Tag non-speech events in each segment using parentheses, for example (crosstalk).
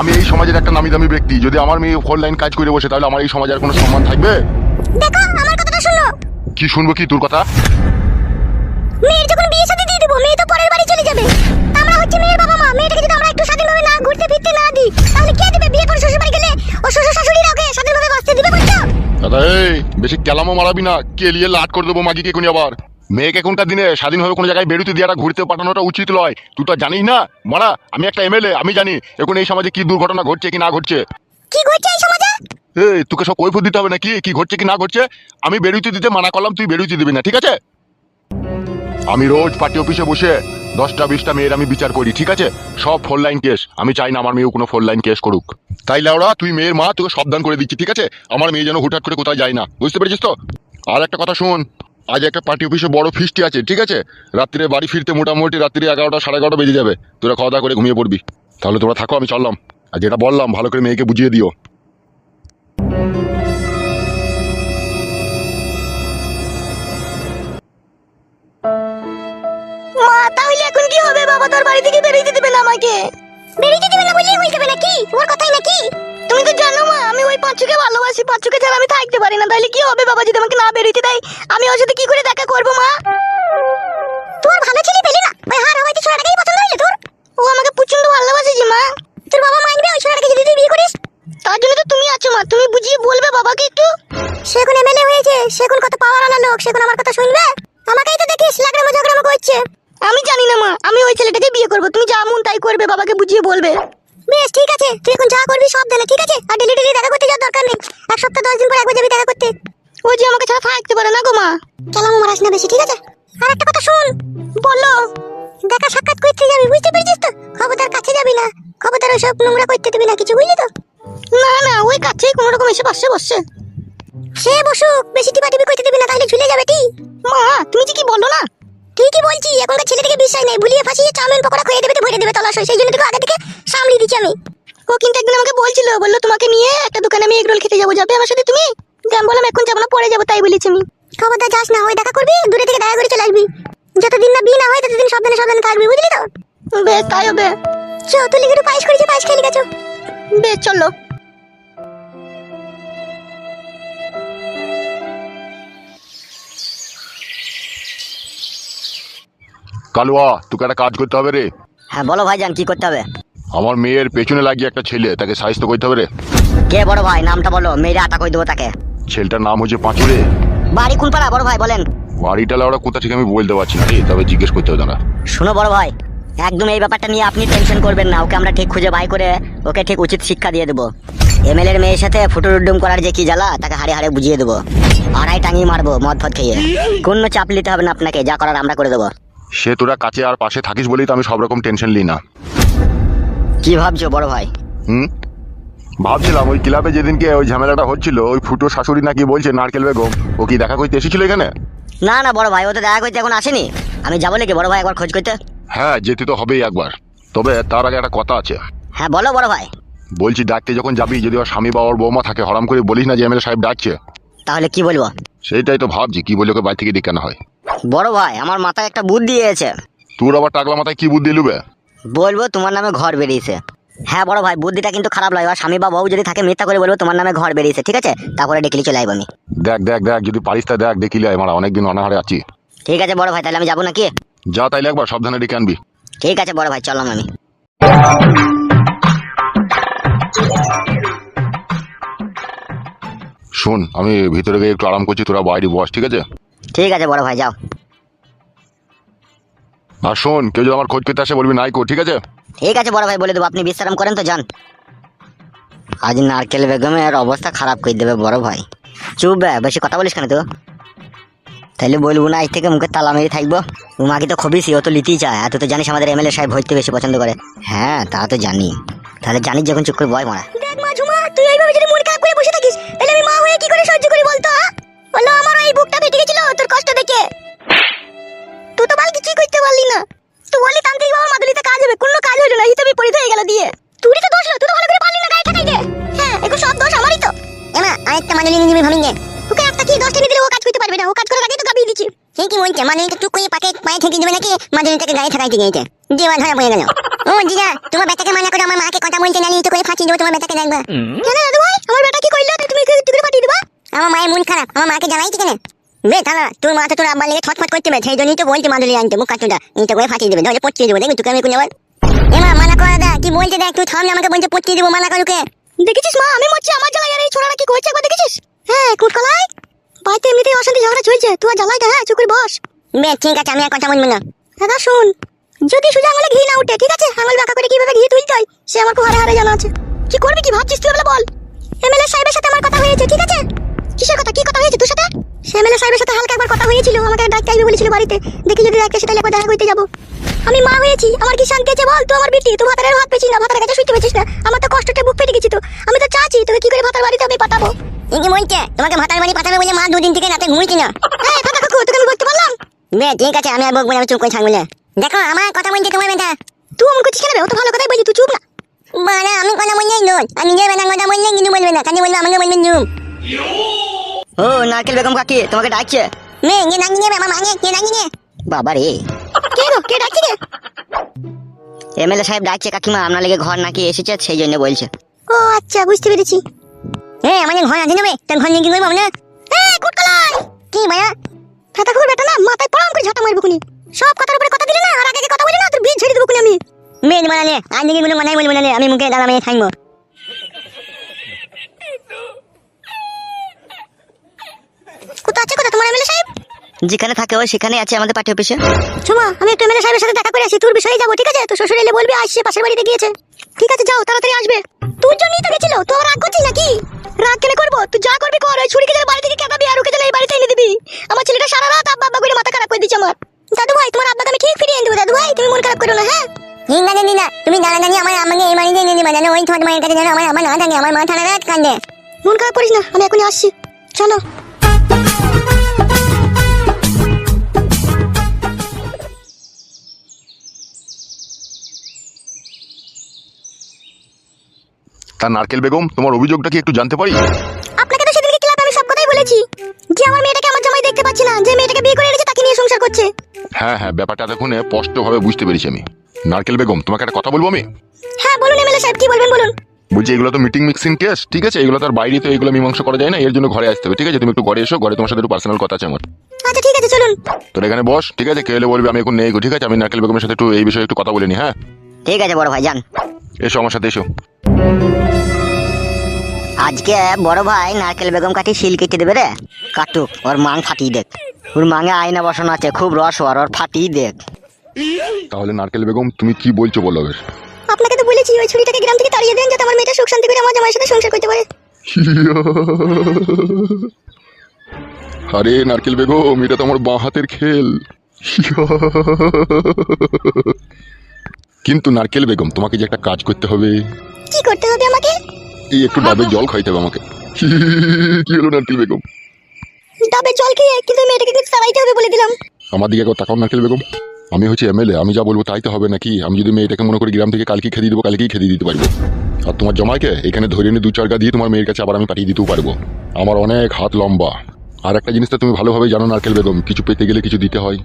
আমি এই সমাজের একটা নামি দামি ব্যক্তি। যদি আমার মেয়ে ফোর লাইন কাজ করে বসে তাহলে আমার এই সমাজে আর কোনো সম্মান থাকবে? দেখো আমার কথাটা শোনো। কি শুনব কি তোর কথা? মেয়ের যখন বিয়ে সাথে দিয়ে দেবো মেয়ে তো পরের বাড়ি চলে যাবে। আমরা হচ্ছে মেয়ের বাবা মা। মেয়েটাকে যদি আমরা একটু স্বাধীনভাবে না ঘুরতে ফিরতে না দিই তাহলে কে দিবে? বিয়ে করে শ্বশুর বাড়ি গেলে ও শ্বশুর শাশুড়িরা ওকে স্বাধীনভাবে বাঁচতে দিবে বলছো? দাদা এই বেশি কেলামো মারাবি না। কেলিয়ে লাট করে দেবো মাগিকে কোনি আবার। মেয়েকে কোনটা দিনে স্বাধীনভাবে কোনো জায়গায় বেরোতে দিয়ে ঘুরতে পাঠানোটা উচিত নয় তুই তো জানিস না? মারা আমি একটা এমএলএ আমি জানি এখন এই সমাজে কি দুর্ঘটনা ঘটছে কি না ঘটছে। কি ঘটছে এই সমাজে? এই তোকে সব কৈফত দিতে হবে নাকি? কি ঘটছে কি না ঘটছে? আমি বেরোইতে দিতে মানা করলাম তুই বেরোইতে দিবি না ঠিক আছে? আমি রোজ পার্টি অফিসে বসে দশটা বিশটা মেয়ের আমি বিচার করি ঠিক আছে? সব ফোর লাইন কেস। আমি চাই না আমার মেয়েও কোনো ফোর লাইন কেস করুক। তাই লাউড়া তুই মেয়ের মা তোকে সাবধান করে দিচ্ছি ঠিক আছে? আমার মেয়ে যেন হুটহাট করে কোথায় যায় না বুঝতে পেরেছিস তো? আর একটা কথা শোন আজ একটা পার্টি অফিসে বড় ফিস্টি আছে ঠিক আছে? রাত্রিরে বাড়ি ফিরতে মোটামুটি রাত্রি এগারোটা সাড়ে এগারোটা বেজে যাবে। তোরা খাওয়া দাওয়া করে ঘুমিয়ে পড়বি। তাহলে তোরা থাকো আমি চললাম। আর যেটা বললাম ভালো করে মেয়েকে বুঝিয়ে দিও। মা তাহলে এখন কি হবে? বাবা তোর বাড়ি থেকে বেরিয়ে দিবে না আমাকে। বেরিয়ে দিবে না বললেই হয়ে যাবে নাকি? তোমার কথাই নাকি? তুমি তো জানো মা আমি ওই পাঁচুকে ভালোবাসি। পাঁচুকে ছাড়া আমি থাকতে পারি না। তাহলে কি হবে বাবা যদি আমাকে না বেরোতে দেয়? আমি ওর সাথে কি করে দেখা করব মা? তোমার ভালো ছেলে পেলে না? ওই হার হওয়াতে ছোড়াটাকেই পছন্দ হইল তোর? ও আমাকে প্রচণ্ড ভালোবাসে যে মা। তোর বাবা মানবে ওই ছোড়াটাকে যদি তুই বিয়ে করিস? তার জন্য তো তুমি আছো মা। তুমি বুঝিয়ে বলবে বাবাকে একটু। সে এখন এমএলএ হয়েছে সে এখন কত পাওয়ার আনা লোক সে এখন আমার কথা শুনবে? আমাকেই তো দেখিস লাগড়ামো ঝগড়ামো করছে। আমি জানি না মা আমি ওই ছেলেটাকে বিয়ে করব। তুমি যা মন তাই করবে বাবাকে বুঝিয়ে বলবে। বেশ ঠিক আছে। তুই এখন যা করবি সব দেলে ঠিক আছে? আর ডেলি ডেলি দেখা করতে যাওয়ার দরকার নেই। এক সপ্তাহ দশ দিন পর একবার যাবি দেখা করতে। ও যে আমাকে ছাড়া থাকতে পারে না গো মা। কেলামো মারাস না বেশি ঠিক আছে? আর একটা কথা শুন। বলো দেখা সাক্ষাৎ করতে যাবি বুঝতে পেরেছিস তো? খবরদার কাছে যাবি না। খবরদার ওইসব নোংরা করতে দিবি না কিছু বুঝলি তো? না না ওই কাছেই কোনো রকম এসে বসে বসে। সে বসুক বেশি টিপাটিপি করতে দিবি না তাহলে ঝুলে যাবে কি মা তুমি যে কি বলো না? ঠিকই বলছি? এখনকার ছেলেটিকে বিশ্বাস নেই। ভুলিয়ে ফাঁসিয়ে চাউমিন পকোড়া খেয়ে দেবে তো ভরে দেবে তলাশ সেই জন্য তোকে আগে থেকে সামলিয়ে দিচ্ছি আমি। ও কিন্তু একদিন আমাকে বলছিল বলল তোমাকে নিয়ে একটা দোকানে আমি এগরোল খেতে যাব। যাবে আমার সাথে তুমি? আমি বললাম এখন যাব না পরে যাব তাই বলেছি আমি। খবরদার যাস না ওই দেখা করবি দূরে থেকে দেখা করে চলে আসবি। যতদিন না বিয়ে না হয় ততদিন সাবধানে সাবধানে থাকবি বুঝলি তো? বেশ তাই হবে। চো তুই লিখে পায়েস করেছি পায়েস খেয়ে গেছো বেশ চলো। কালুয়া তোকে একটা কাজ করতে হবে রে। হ্যাঁ বলো ভাইজান কি করতে হবে? আমার মেয়ের পেছনে লাগিয়ে একটা ছেলে তাকে সাহিত্য করতে হবে রে। কে বড় ভাই? নামটা বলো মেয়েরা আটা কই দেবো তাকে? ছেলেটার নাম হচ্ছে পাঁচুরে বাড়ি কোন পাড়া? বড় ভাই বলেন। বাড়িটা ওরা কোথা থেকে আমি বলতে পারছি না রে তবে জিজ্ঞেস করতে হবে দাঁড়া শুনো বড় ভাই একদম এই ব্যাপারটা নিয়ে আপনি টেনশন করবেন না ওকে আমরা ঠিক খুঁজে বাই করে ওকে ঠিক উচিত শিক্ষা দিয়ে দেবো। এমএলএ এর মেয়ের সাথে ফুটুর উড্ডুম করার যে কি জ্বালা তাকে হাড়ে হাড়ে বুঝিয়ে দেবো। আড়াই টাঙিয়ে মারবো মদ ফদ খেয়ে। কোনো চাপ নিতে হবে না আপনাকে যা করার আমরা করে দেবো। সে তোরা কাছে আর পাশে থাকিস বলেই তো আমি সব রকম টেনশন নিই না। কি ভাবছ বড় ভাই? হুম? ভাবছিলাম ওই ক্লাবে যেদিনকে ওই ঝামেলাটা হচ্ছিল ওই ফুটো শাশুড়ি নাকি বলছে নারকেল বেগম ও কি দেখা করতে এসেছিল এখানে? না না বড় ভাই ও তো দেখা করতে এখন আসেনি। আমি যাব নাকি বড় ভাই একবার খোঁজ করতে? হ্যাঁ যেতে তো হবেই একবার। তবে তার আগে একটা কথা আছে। হ্যাঁ বলো বড় ভাই। বলছি ডাকতে যখন যাবি যদি ওর স্বামী বা ওর বৌমা থাকে হরাম করে বলিস না যে এমএলএ সাহেব ডাকছে। তাহলে কি বলব? সেইটাই তো ভাবছি কি বলে ওকে বাড়ি থেকে ডেকে আনা হয়। বড় ভাই আমার মাথায় একটা বুদ্ধি এসেছে। তোর আবার টাকলা মাথায় কি বুদ্ধি লুবে? বলব তোমার নামে ঘর বেরিয়েছে। হ্যাঁ বড় ভাই বুদ্ধিটা কিন্তু খারাপ লাগে আর স্বামী বা বউ যদি থাকে মিথ্যা করে বলব তোমার নামে ঘর বেরিয়েছে ঠিক আছে? তারপরে ডেকেলি চলে আসব আমি। দেখ দেখ দেখ যদি পারিস তা দেখ দেখিলে আমার অনেকদিন অনাহারে আছি। ঠিক আছে বড় ভাই তাহলে আমি যাব নাকি? যা তাইলে একবার সাবধানে ডেকে আনবি। ঠিক আছে বড় ভাই চললাম আমি। শোন আমি ভিতরে গিয়ে একটু আরাম করছি তোরা বাইরে বস ঠিক আছে? ঠিক আছে বড় ভাই যাও। আর শোন কেউ যদি আমার খোঁজ করতে আসে বলবি নাই কো ঠিক আছে? ঠিক আছে বড় ভাই বলে দেবো। আপনি বিশ্রাম করেন তো যান। আজ নারকেল বেগমের অবস্থা খারাপ করে দেবে বড় ভাই? চুপ বে বেশি কথা বলিস কেন তো? তাহলে বলব না আজ থেকে মুখে তালা মেরে থাকব। উমাকে তো খবিসি ও তো লিতেই চায়। এত তো জানিস আমাদের এমএলএ সাহেব ভরতে বেশি পছন্দ করে। হ্যাঁ তা তো জানি। তাহলে জানিস যখন চুপ করে বয় মারা। দেখ মা ঝুমা তুই এইভাবে যদি মন খারাপ করে বসে থাকিস তাহলে আমি মা হয়ে কি করে সহ্য করি বলতো? বলল আমার এই বুকটা ফেটে গেছিল তোর কষ্ট দেখে তুই তো বাল কিছুই করতে পারলি না। তুই বললি তান্ত্রিক বাবার মাদুলিতে কাজ হবে কোনো কাজ হলো না হিসাবে পরিত হয়ে গেল দিয়ে। তুই তো দোষ না তুই তো ভালো করে পারলি না গায়ে ঠাকাইতে। হ্যাঁ এখন সব দোষ আমারই তো। এমা আরেকটা মাদুলি নিয়ে দিবি ভামিঙ্গে ওকে একটা কি দশটা নিয়ে দিলে ও কাজ করতে পারবে না ও কাজ করার আগেই তো গাবিয়ে দিচ্ছি। সে কি বলছে মানে টুক করে পাকে পায়ে ঠেকে দেবে নাকি? থেকে গায়ে ঠেকাইতে গিয়েছে। দেওয়া ধরা পড়ে গেল। ও দিদা তোমার বেটাকে মানা করে আমার মাকে কথা বলতে নালি তো করে ফাঁসি দেবো তোমার বেটাকে দেখবা। কেন দাদু ভাই আমার বেটা কি কইলো তুমি কি একটু করে পাঠিয়ে দিবা? আমার মায়ের মন খারাপ আমার মাকে জানাইছি কেন? বে থানা তোর মা তো তোর আব্বার লেগে ছটফট করতে সেই জন্যই তো বলতে মাদুলি আনতে মুখ কাটুটা করে ফাটিয়ে দেবে ধরে পচিয়ে দেবো দেখবি তোকে আমি কোন এমা মানা করা দা কি বলছে দেখ তুই থামলে আমাকে বলছে পচিয়ে দেবো মানা করুকে। দেখেছিস মা? আমি মরছি আমার জ্বালাই আর এই ছোড়াটা কি করছে একবার দেখেছিস? হ্যাঁ কুটকলাই। বাড়িতে এমনিতেই অশান্তি ঝগড়া চলছে তুই আর হ্যাঁ চুকুর বস। বে ঠিক আছে আমি আর কথা বলব না। দাদা শুন যদি সোজা আঙুলে ঘি না উঠে ঠিক আছে? আঙুল বাঁকা করে কীভাবে ঘি তুলতে হয় সে আমার খুব হারে হারে জানা আছে। কি করবি কি ভাবছিস তুই? বলে। বল এমএলএ সাহেবের সাথে আমার কথা হয়েছে ঠিক আছে? কিসের কথা? কি কথা হয়েছে তোর সাথে? এমএলএ সাহেবের সাথে হালকা একবার কথা হয়েছিল আমাকে ডাকতে আসবে বলেছিল বাড়িতে। দেখি যদি ডাকতে সেটা একবার দেখা করতে যাব। আমি মা হয়েছি আমার কি শান্তি আছে বল? তুই আমার বিটি তুই ভাতারের হাত পেছিস না ভাতারের কাছে শুইতে পেছিস না। আমার তো কষ্টটা বুক ফেটে গেছি তো। আমি তো চাচ্ছি তোকে কি করে ভাতার বাড়িতে আমি পাঠাবো? এই কি বলছে তোমাকে ভাতার বাড়ি পাঠাবে বলে মা দুদিন থেকে রাতে ঘুমিয়েছি না। হ্যাঁ ফাটা কাকু তোকে আমি বলতে পারলাম? বে ঠিক আছে আমি আর বকবো আমি চুপ করে থাকব দেখো আমার কথা বলছে তোমার বেটা। তুই অমন করছিস কেন ও তো ভালো কথাই বলছি তুই চুপ না। মানে আমি কথা বললেই নয়। আমি নিজের বেটার কথা বললে কিন্তু বলবে না। কাজে বলবে আমাকে বলবেন জুম ও নারকেল বেগম কাকি তোমাকে ডাকছে। মে ইয়ে নাকি নেবে আমার মাগে কে নাকি নে। বাবা রে। কে গো কে ডাকছি রে? এমএলএ সাহেব ডাকছে কাকিমা আপনার লেগে ঘর নাকি এসেছে সেই জন্য বলছে। ও আচ্ছা বুঝতে পেরেছি। হ্যাঁ আমাদের ঘর আছে নেবে তার ঘর নিয়ে কি করব না কুটকলাই কি ভাইয়া ফাটা খুব বেটা না? মাথায় পড়াম করে ঝাঁটা মারবো কুনি সব কথার উপরে কথা দিলে না আর আগে কথা বলি না তোর বীজ ছেড়ে দেবো কুনি আমি। মেয়ে আজ কোনো মানাই বলব না আমি মুখে দাঁড়া মেয়ে থাকব কোথা আছে কোথা তোমার এমএলএ সাহেব? যেখানে থাকে ও সেখানে আছে আমাদের পার্টি অফিসে। ছোমা আমি একটু এমএলএ সাহেবের সাথে দেখা করে আসি। তোর বিষয়ে যাব ঠিক আছে? তো শ্বশুর এলে বলবি আসছে পাশের বাড়িতে গিয়েছে। ঠিক আছে যাও তাড়াতাড়ি আসবে। তোর জন্যই তো গেছিল তুই আবার রাগ করছিস নাকি? রাগ কেন করব? তুই যা করবি কর ওই ছুরিকে যাবে বাড়ি থেকে কেটাবি আর ওকে এই বাড়িতে এনে দিবি। আমার ছেলেটা সারা রাত আব্বা আব্বা করে মাথা খারাপ করে দিচ্ছে আমার। দাদু ভাই তোমার আব্বাকে আমি ঠিক ফিরিয়ে এনে দেবো দাদু ভাই তুমি মন খারাপ করো না হ্যাঁ? ঠিক আছে তুমি দাঁড়া দাঁড়িয়ে আমার আমাকে এই বাড়িতে নিয়ে দিবা। জানো ওই ছোট মায়ের কাছে জানো আমার আমার না থাকে আমার মা থানা রাত কান্দে মন খারাপ করিস না আমি এখনই আসছি। চলো। তা নারকেল বেগম তোমার অভিযোগটা কি একটু জানতে পারি? আপনাকে তো সেদিনকে ক্লাবে আমি সব কথাই বলেছি। যে আমার মেয়েটাকে আমার জামাই দেখতে পাচ্ছি না যে মেয়েটাকে বিয়ে করে এনেছে তাকে নিয়ে সংসার করছে। হ্যাঁ হ্যাঁ ব্যাপারটা এতক্ষণে স্পষ্টভাবে বুঝতে পেরেছি আমি। নারকেল বেগম তোমাকে একটা কথা বলব আমি? হ্যাঁ বলুন এমএলএ সাহেব কি বলবেন বলুন? বলছি এগুলো তো মিটিং মিক্সিং কেস ঠিক আছে? এগুলো তো আর বাইরে তো এগুলো মীমাংসা করা যায় না এর জন্য ঘরে আসতে হবে ঠিক আছে? তুমি একটু ঘরে এসো ঘরে তোমার সাথে একটু পার্সোনাল কথা আছে আমার। আচ্ছা ঠিক আছে চলুন। তোর এখানে বস ঠিক আছে? কেউ এলে বলবি আমি এখন নেই গো, ঠিক আছে? আমি নারকেল বেগমের সাথে একটু এই বিষয়ে একটু কথা বলে নি হ্যাঁ? ঠিক আছে বড় ভাই যান। এসো আমার সাথে এসো। আজকে বড় ভাই নারকেল বেগম কাটি শিল কেটে দেবে রে। কাটুক ওর মাং ফাটিয়ে দেখ। ওর মাঙে আয়না বসানো আছে খুব রস ওর ওর ফাটিয়ে দেখ। তাহলে নারকেল বেগম তুমি কি বলছো বলো বেশ আপনাকে তো বলেছি ওই ছুরিটাকে গ্রাম থেকে তাড়িয়ে দেন যাতে আমার মেয়েটা সুখ শান্তি করে আমার জামাইয়ের সাথে সংসার করতে পারে। আরে নারকেল বেগম এটা তো আমার বাঁ হাতের খেল। কিন্তু নারকেল বেগম তোমাকে যে একটা কাজ করতে হবে। কি করতে হবে আমাকে? এই একটু ডাবের জল খাইতে হবে আমাকে। (laughs) কি হলো নারকেল বেগম? ডাবে জল খেয়ে কিন্তু মেয়েটাকে কিন্তু তাড়াইতে হবে বলে দিলাম। আমার দিকে একবার তাকাও নারকেল বেগম। আমি হচ্ছে এমএলএ আমি যা বলব তাই তো হবে নাকি? আমি যদি মেয়েটাকে মনে করি গ্রাম থেকে কালকে খেতে দেবো কালকেই খেতে দিতে পারব। আর তোমার জমাইকে এখানে ধরে এনে দু চার গা দিয়ে তোমার মেয়ের কাছে আবার আমি পাঠিয়ে দিতেও পারব। আমার অনেক হাত লম্বা। আর একটা জিনিস তো তুমি ভালোভাবে জানো নারকেল বেগম কিছু পেতে গেলে কিছু দিতে হয়।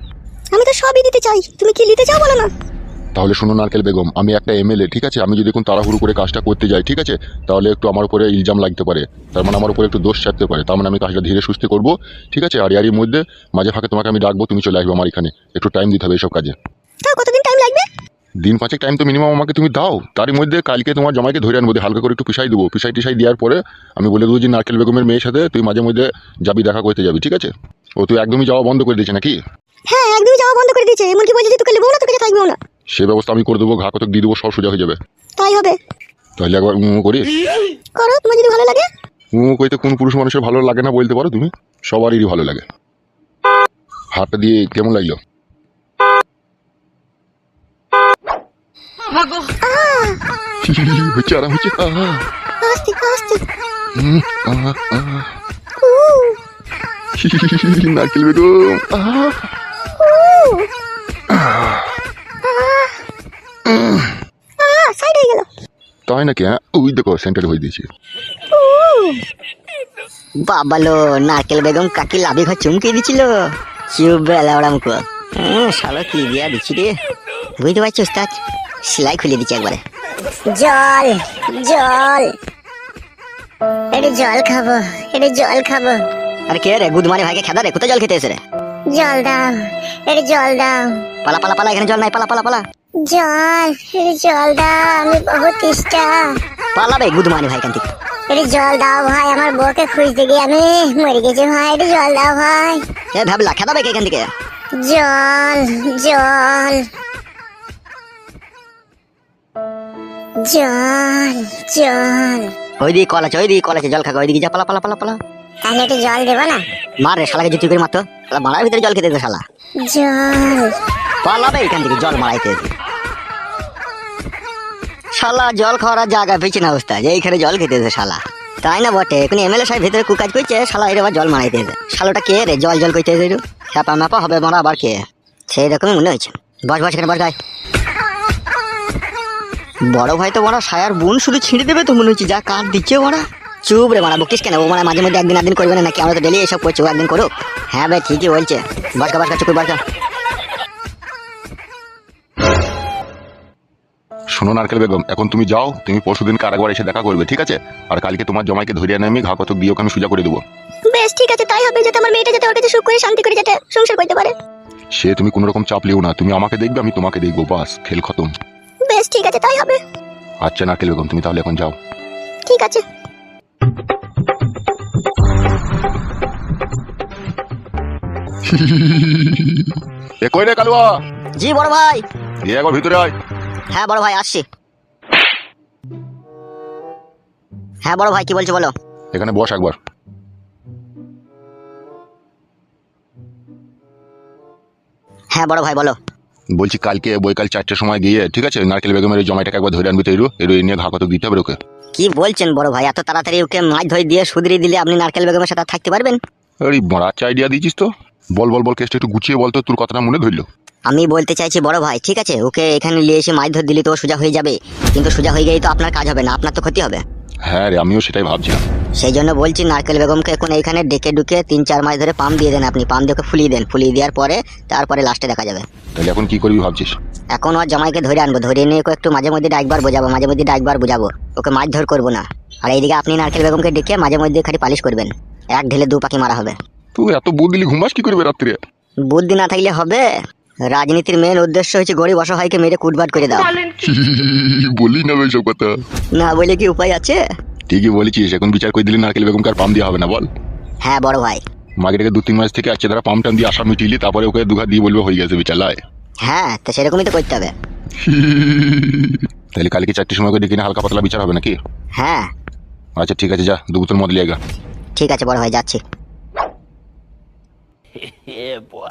আমি তো সবই দিতে চাই। তুমি কি নিতে চাও বলো না? তাহলে শোনো নারকেল বেগম আমি একটা এমএলএ ঠিক আছে? আমি যদি এখন তাড়াহুড়ো করে কাজটা করতে যাই ঠিক আছে? তাহলে একটু আমার উপরে ইলজাম লাগতে পারে। তার মানে আমার উপরে একটু দোষ চাপতে পারে। তার মানে আমি কাজটা ধীরে সুস্থে করব ঠিক আছে? আর এরই মধ্যে মাঝে ফাঁকে তোমাকে আমি ডাকবো তুমি চলে আসবে আমার এখানে। একটু টাইম দিতে হবে এইসব কাজে। কতদিন টাইম লাগবে? দিন পাঁচেক টাইম তো মিনিমাম আমাকে তুমি দাও। তারই মধ্যে কালকে তোমার জামাইকে ধরে আনব হালকা করে একটু পিসাই দেবো। পিসাই টিসাই দেওয়ার পরে আমি বলে দেবো যে নারকেল বেগমের মেয়ের সাথে তুই মাঝে মধ্যে যাবি দেখা করতে যাবি ঠিক আছে? ও তুই একদমই যাওয়া বন্ধ করে দিয়েছে নাকি? হ্যাঁ একদমই যাওয়া বন্ধ করে দিয়েছে। এমনকি বলছে যে তোকে নেব না তোকে যে থাকবেও না। সে ব্যবস্থা আমি করে দেবো ঘা কতক দিয়ে দেবো সব সোজা হয়ে যাবে। তাই হবে। তাহলে একবার উঁ করি করো তোমার যদি ভালো লাগে। উঁ কইতে কোন পুরুষ মানুষের ভালো লাগে না বলতে পারো তুমি? সবারই ভালো লাগে। হাতটা দিয়ে কেমন লাগল? (laughs) হচ্ছে আরাম হচ্ছে। আহা, আস্তে আস্তে। উম, আহা, আহা। উ, নারকেল বেগম। হয়ে তাই নাকি হ্যাঁ? ওই দেখো সেন্টার হয়ে দিয়েছি। বাবালো নারকেল বেগম কাকি লাভে ঘর চমকে দিছিল চুপ বেলা ওরা মুখো। হ্যাঁ শালো কি দিয়া দিচ্ছি রে। বুঝতে পারছি উস্তাদ? সেলাই খুলে দিচ্ছি একবারে। জল জল। এটা জল খাব এটা জল খাব। আরে কে রে গুদমানি ভাইকে খেদা রে কোথায় জল খেতে এসে রে? জল দাও এটা জল দাও। পালা পালা পালা এখানে জল নাই পালা পালা পালা। জল এটা জল দাও আমি বহুত তেষ্টা। পালা বে গুদমানি ভাই কান্তি। এটা জল দাও ভাই আমার বউকে খুঁজতে গিয়ে আমি মরে গেছি ভাই এটা জল দাও ভাই। এ ভাবলা খেদা কে এখান থেকে? জল জল। জল জল। ওই দিকে কল আছে ওই দিকে কল আছে জল খাগা ওই দিকে যা পালা পালা পালা পালা। তাহলে একটু জল দেবো না? মার রে শালাকে জুতি করে মারতো। শালা মারার ভিতরে জল খেতে দে শালা। জল। পালা বে এখান থেকে জল মারাইতে। শালা জল খাওয়ার জায়গা পেয়েছে না অবস্থা যে এইখানে জল খেতে এসে শালা। তাই না বটে? এখন এমএলএ সাহেব ভিতরে কুকাজ করছে শালা এর আবার জল মারাইতে এসে শালোটা কে রে? জল জল করতে এসে হ্যাপা ম্যাপা হবে মারা আবার কে? সেই রকমই মনে হয়েছে। বস বস এখানে বস গাই বড় ভাই তো বড় সায়ার বোন শুধু ছিঁড়ে দেবে তো মনে হচ্ছে যা কাঠ দিচ্ছে ওরা চুপ রে মারা বকিস কেন? ও মানে মাঝে মধ্যে একদিন একদিন করবে না নাকি? আমরা তো ডেলি এসব করছি ও একদিন করুক। হ্যাঁ ভাই ঠিকই বলছে। বাসকা বাসকা চুপ বাসকা। শোনো নারকেল বেগম এখন তুমি যাও তুমি পরশুদিন কারাগার এসে দেখা করবে ঠিক আছে? আর কালকে তোমার জমাইকে ধরিয়ে এনে আমি ঘা কত ওকে আমি সোজা করে দেবো। বেশ ঠিক আছে তাই হবে যাতে আমার মেয়েটা যাতে ওর কাছে সুখ করে শান্তি করে যাতে সংসার করতে পারে। সে তুমি কোনো রকম চাপ লিও না তুমি আমাকে দেখবে আমি তোমাকে দেখব বাস খেল খতম। বেশ ঠিক আছে তাই হবে। আচ্ছা নারকেল বেগম তুমি তাহলে এখন যাও। ঠিক আছে। এ কই রে কালুয়া? জি বড় ভাই। এ একবার ভিতরে আয়। হ্যাঁ বড় ভাই আসছি। হ্যাঁ বড় ভাই কি বলছো বলো? এখানে বস একবার। হ্যাঁ বড় ভাই বলো। বলছি কালকে বৈকাল চারটের সময় গিয়ে ঠিক আছে? নারকেল বেগমের জমাইটাকে একবার ধরে আনবি তো এরু এরু নিয়ে ঘা কত দিতে হবে ওকে। কি বলছেন বড় ভাই? এত তাড়াতাড়ি ওকে মাছ ধরে দিয়ে সুদরিয়ে দিলে আপনি নারকেল বেগমের সাথে থাকতে পারবেন? আরে বড় আচ্ছা আইডিয়া দিয়েছিস তো। বল বল বল কেসটা একটু গুছিয়ে বল তো তোর কথাটা মনে ধরলো। আমি বলতে চাইছি বড় ভাই ঠিক আছে? ওকে এখানে নিয়ে এসে মাছ ধরে দিলে তো সোজা হয়ে যাবে। কিন্তু সোজা হয়ে গেলেই তো আপনার কাজ হবে না আপনার তো ক্ষতি হবে। হ্যাঁ রে আমিও সেটাই ভাবছিলাম। সেই জন্য বলছি নারকেল বেগমকে এখন এইখানে ডেকে ডুকে তিন চার মাস ধরে পাম্প দিয়ে দেন আপনি পাম্প দিয়ে ওকে ফুলিয়ে দেন। ফুলিয়ে দেওয়ার পরে তারপরে লাস্টে দেখা যাবে। তাহলে এখন কি করবি ভাবছিস? এখন ওর জামাইকে ধরে আনব ধরে নিয়ে ওকে একটু মাঝে মধ্যে ডাকবার বোঝাবো মাঝে মধ্যে ডাকবার বোঝাবো। ওকে মাছ ধর করব না। আর এইদিকে আপনি নারকেল বেগমকে ডেকে মাঝে মধ্যে খালি পালিশ করবেন। এক ঢেলে দু পাখি মারা হবে। তুই এত বুধ দিলি ঘুমাস কি করবে রাত্রে? বুদ্ধি না থাকলে হবে? রাজনীতির মেন উদ্দেশ্য হচ্ছে গরিব অসহায়কে মেরে কুটবাট করে দাও। (laughs) বলি না ওইসব কথা। না বলে কি উপায় আছে? ঠিকই বলেছিস এখন বিচার করে দিলি নারকেল বেগমকে আর পাম দেওয়া হবে না বল। হ্যাঁ বড় ভাই। মাগেটাকে দু তিন মাস থেকে আছে তারা পাম টাম দিয়ে আশা মিটিলি তারপরে ওকে দুঘা দিয়ে বলবে হয়ে গেছে বিচার লাই হ্যাঁ তো সেরকমই তো করতে হবে। (laughs) তাহলে কালকে চারটির সময় করে ডেকে নিয়ে হালকা পাতলা বিচার হবে নাকি? হ্যাঁ। আচ্ছা ঠিক আছে যা দু বোতল মদ লিয়ে গা। ঠিক আছে বড় ভাই যাচ্ছি। (laughs) yeah, boy.